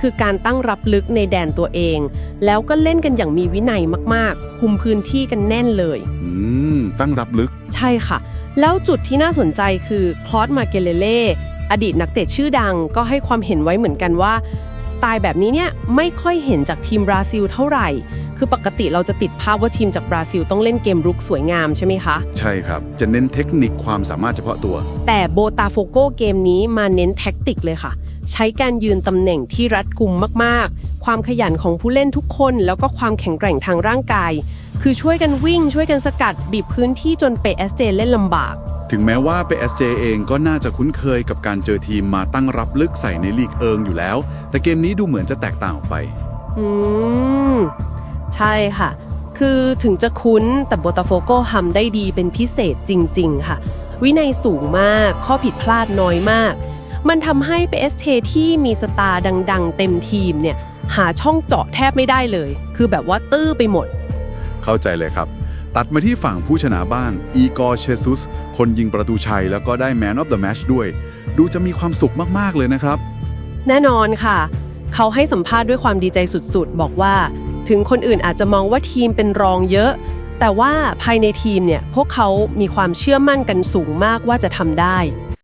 คือการตั้งรับลึกในแดนตัวเอง แล้วก็เล่นกันอย่างมีวินัยมากๆ คุมพื้นที่กันแน่นเลย อืม ตั้งรับลึก ใช่ค่ะ แล้วจุดที่น่าสนใจคือคลอสมาเกเลเล่อดีตนักเตะชื่อดังก็ให้ความเห็นไว้เหมือนกันว่า สไตล์แบบนี้เนี่ยไม่ค่อยเห็นจากทีมบราซิลเท่าไหร่ คือปกติเราจะติดภาพว่าทีมจากบราซิลต้องเล่นเกมรุกสวยงามใช่ไหมคะ ใช่ครับ จะเน้นเทคนิคความสามารถเฉพาะตัว แต่โบตาโฟโกเกมนี้มาเน้นแท็กติกเลยค่ะ ใช้การยืนตำแหน่งที่รัดกุมมากๆ ความขยันของผู้เล่นทุกคน แล้วก็ความแข็งแกร่งทางร่างกาย คือช่วยกันวิ่งช่วยกันสกัด บีบพื้นที่จนเปเอสเจเล่นลำบาก ถึงแม้ว่าเป SJ เองก็น่าจะคุ้นเคยกับการเจอทีมมาตั้งรับลึกใส่ในลีกเอิงอยู่แล้ว แต่เกมนี้ดูเหมือนจะแตกต่างออกไป อืม ใช่ค่ะ คือถึงจะคุ้นแต่โบตาโฟโกทำได้ดีเป็นพิเศษจริง ๆ ค่ะ วินัยสูงมากข้อผิดพลาดน้อยมาก มันทำให้ PSG ที่มีสตาร์ดังๆ เต็มทีมเนี่ยหาช่องเจาะแทบไม่ได้เลย คือแบบว่าตื้อไปหมด เข้าใจเลยครับ ตัดมาที่ฝั่งผู้ชนะบ้างอีกอร์เชซุส คนยิงประตูชัยแล้วก็ได้ Man of the Match ด้วย ดูจะมีความสุขมากๆเลยนะครับ แน่นอนค่ะ เขาให้สัมภาษณ์ด้วยความดีใจสุดๆ บอกว่า ถึงคนอื่นอาจจะมองว่าทีมเป็นรองเยอะ แต่ว่าภายในทีมเนี่ยพวกเขามีความเชื่อมั่นกันสูงมากว่าจะทำได้